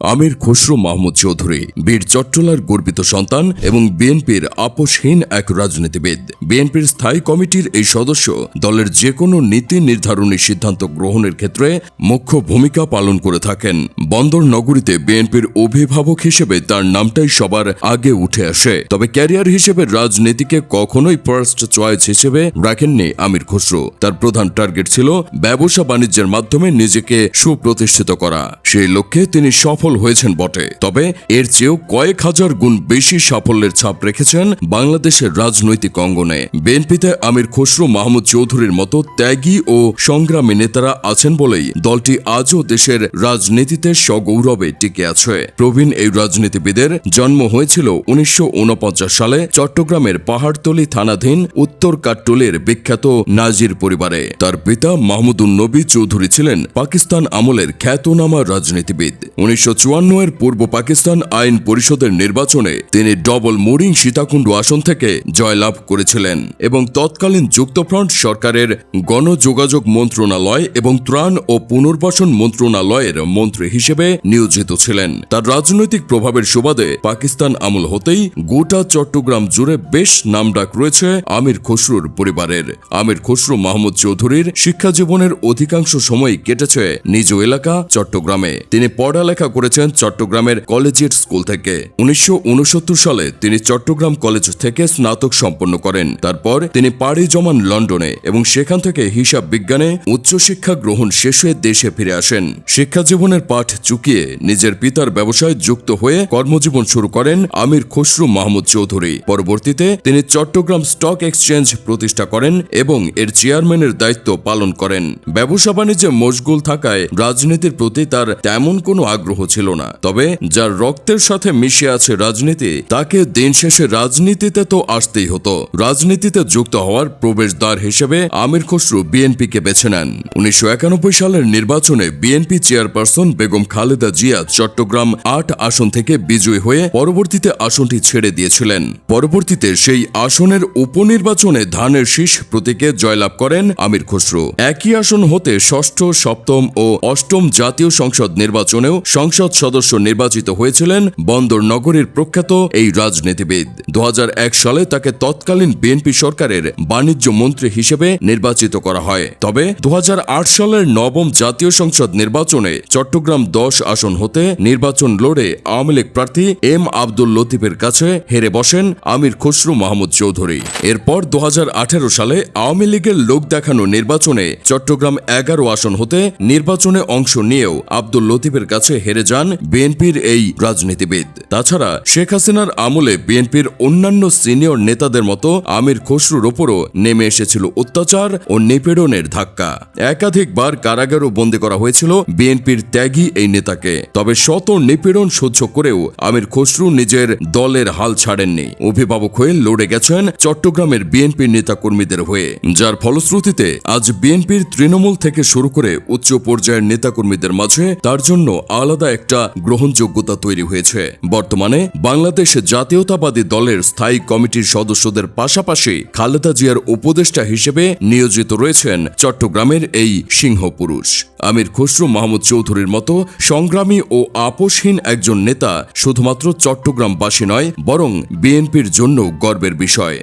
আমির খসরু মাহমুদ চৌধুরী, বীর চট্টলার গর্বিত সন্তান এবং বিএনপির আপোষহীন এক রাজনীতিবিদ। বিএনপির স্থায়ী কমিটির এই সদস্য দলের যে কোনো নীতি নির্ধারণী সিদ্ধান্ত গ্রহণের ক্ষেত্রে মুখ্য ভূমিকা পালন করে থাকেন। বন্দর নগরীতে বিএনপির অভিভাবক হিসেবে তার নামটাই সবার আগে উঠে আসে। তবে ক্যারিয়ার হিসেবে রাজনীতিকে কখনোই ফার্স্ট চয়েস হিসেবে রাখেননি আমির খসরু। তার প্রধান টার্গেট ছিল ব্যবসা বাণিজ্যের মাধ্যমে নিজেকে সুপ্রতিষ্ঠিত করা। সেই লক্ষ্যে তিনি সফল হয়েছেন বটে। তবে এর চেয়েও কয়েক হাজার গুণ বেশি সাফল্যের ছাপ রেখেছেন বাংলাদেশের রাজনৈতিক অঙ্গনে। বিএনপিতে আমির খসরু মাহমুদ চৌধুরীর মতো ত্যাগী ও সংগ্রামী নেতারা আছেন বলেই দলটি আজও দেশের রাজনীতিতে সগৌরবে টিকে আছে। প্রবীণ এই রাজনীতিবিদের জন্ম হয়েছিল উনিশশো উনপঞ্চাশ সালে চট্টগ্রামের পাহাড়তলি থানাধীন উত্তর কাট্টলের বিখ্যাত নাজির পরিবারে। তার পিতা মাহমুদুন নবী চৌধুরী ছিলেন পাকিস্তান আমলের খ্যাতনামা রাজনীতিবিদ। উনিশশো এর পূর্ব পাকিস্তান আইন পরিষদের নির্বাচনে তিনি ডবল মোরিং সীতাকুণ্ড আসন থেকে জয়লাভ করেছিলেন এবং তৎকালীন যুক্তফ্রন্ট সরকারের গণযোগাযোগ মন্ত্রণালয় এবং ত্রাণ ও পুনর্বাসন মন্ত্রণালয়ের মন্ত্রী হিসেবে নিয়োজিত ছিলেন। তার রাজনৈতিক প্রভাবের সুবাদে পাকিস্তান আমল হতেই গোটা চট্টগ্রাম জুড়ে বেশ নামডাক রয়েছে আমির খসরুর পরিবারের। আমির খসরু মাহমুদ চৌধুরীর শিক্ষা জীবনের অধিকাংশ সময় কেটেছে নিজ এলাকা, চট্টগ্রামে। তিনি পড়ালেখা করেছেন চট্টগ্রামের কলেজিয়েট স্কুল থেকে। উনিশশো উনসত্তর সালে তিনি চট্টগ্রাম কলেজ থেকে স্নাতক সম্পন্ন করেন। তারপর তিনি পাড়ি জমান লন্ডনে এবং সেখান থেকে হিসাব বিজ্ঞানে উচ্চশিক্ষা গ্রহণ শেষ হয়ে দেশে ফিরে আসেন। শিক্ষা জীবনের পাঠ চুকিয়ে নিজের পিতার ব্যবসায় যুক্ত হয়ে কর্মজীবন শুরু করেন আমির খসরু মাহমুদ চৌধুরী। পরবর্তীতে তিনি চট্টগ্রাম স্টক এক্সচেঞ্জ প্রতিষ্ঠা করেন এবং এর চেয়ারম্যানের দায়িত্ব পালন করেন। ব্যবসা বাণিজ্যে মশগুল থাকায় রাজনীতির প্রতি তার তেমন কোনো আগ্রহ ছিল না। তবে যার রক্তের সাথে মিশে আছে রাজনীতি, তাকে দিন শেষে রাজনীতিতে তো আসতেই হতো। রাজনীতিতে যুক্ত হওয়ার প্রবেশদ্বার হিসেবে আমির খসরু বিএনপিকে বেছে নেন। উনিশশো একানব্বই সালের নির্বাচনে বিএনপি চেয়ারপারসন বেগম খালেদা জিয়া চট্টগ্রাম আট আসন থেকে বিজয়ী হয়ে পরবর্তীতে আসনটি ছেড়ে দিয়েছিলেন। পরবর্তীতে সেই আসনের উপনির্বাচনে ধানের শীষ প্রতীকে জয়লাভ করেন আমির খসরু। একই আসন হতে ষষ্ঠ, সপ্তম ও অষ্টম জাতীয় সংসদ নির্বাচনেও সংসদ সদস্য নির্বাচিত হয়েছিলেন বন্দর নগরীর প্রখ্যাত এই রাজনীতিবিদ। দু হাজার এক সালে তাকে তৎকালীন বিএনপি সরকারের বাণিজ্য মন্ত্রী হিসেবে নির্বাচিত করা হয়। তবে দু হাজার আট সালের নবম জাতীয় সংসদ নির্বাচনে চট্টগ্রাম দশ আসন হতে নির্বাচন লড়ে আওয়ামী লীগ প্রার্থী এম আব্দুল লতিফের কাছে হেরে বসেন আমির খসরু মাহমুদ চৌধুরী। এরপর দু হাজার আঠেরো সালে আওয়ামী লীগের লোক দেখানো নির্বাচনে চট্টগ্রাম এগারো আসন হতে নির্বাচনে অংশ নিয়েও আব্দুল লতিফের কাছে হেরে যান বিএনপির এই রাজনীতিবিদ। তাছাড়া শেখ হাসিনার আমলে বিএনপির অন্যান্য সিনিয়র নেতাদের মতো আমির খসরুর ওপরও নেমে এসেছিল অত্যাচার ও নিপীড়নের ধাক্কা। একাধিকবার কারাগারও বন্দী করা হয়েছিল বিএনপির ত্যাগী এই নেতাকে। তবে শত নিপীড়ন সহ্য করেও আমির খসরু নিজের দলের হাল ছাড়েননি। অভিভাবক হয়ে লড়ে গেছেন চট্টগ্রামের বিএনপির নেতাকর্মীদের হয়ে। যার ফলশ্রুতিতে আজ বিএনপির তৃণমূল থেকে শুরু করে উচ্চ পর্যায়ের নেতাকর্মীদের মাঝে তার জন্য আলাদা একটা গ্রহণযোগ্যতা তৈরি হয়েছে। বর্তমানে বাংলাদেশ জাতীয়তাবাদী দলের স্থায়ী কমিটির সদস্যদের পাশাপাশি খালেদা জিয়ার উপদেষ্টা হিসেবে নিয়োজিত রয়েছেন চট্টগ্রামের এই সিংহ পুরুষ। আমির খসরু মাহমুদ চৌধুরীর মতো সংগ্রামী ও আপোষহীন একজন নেতা শুধুমাত্র চট্টগ্রামবাসী নয়, বরং বিএনপির জন্য গর্বের বিষয়।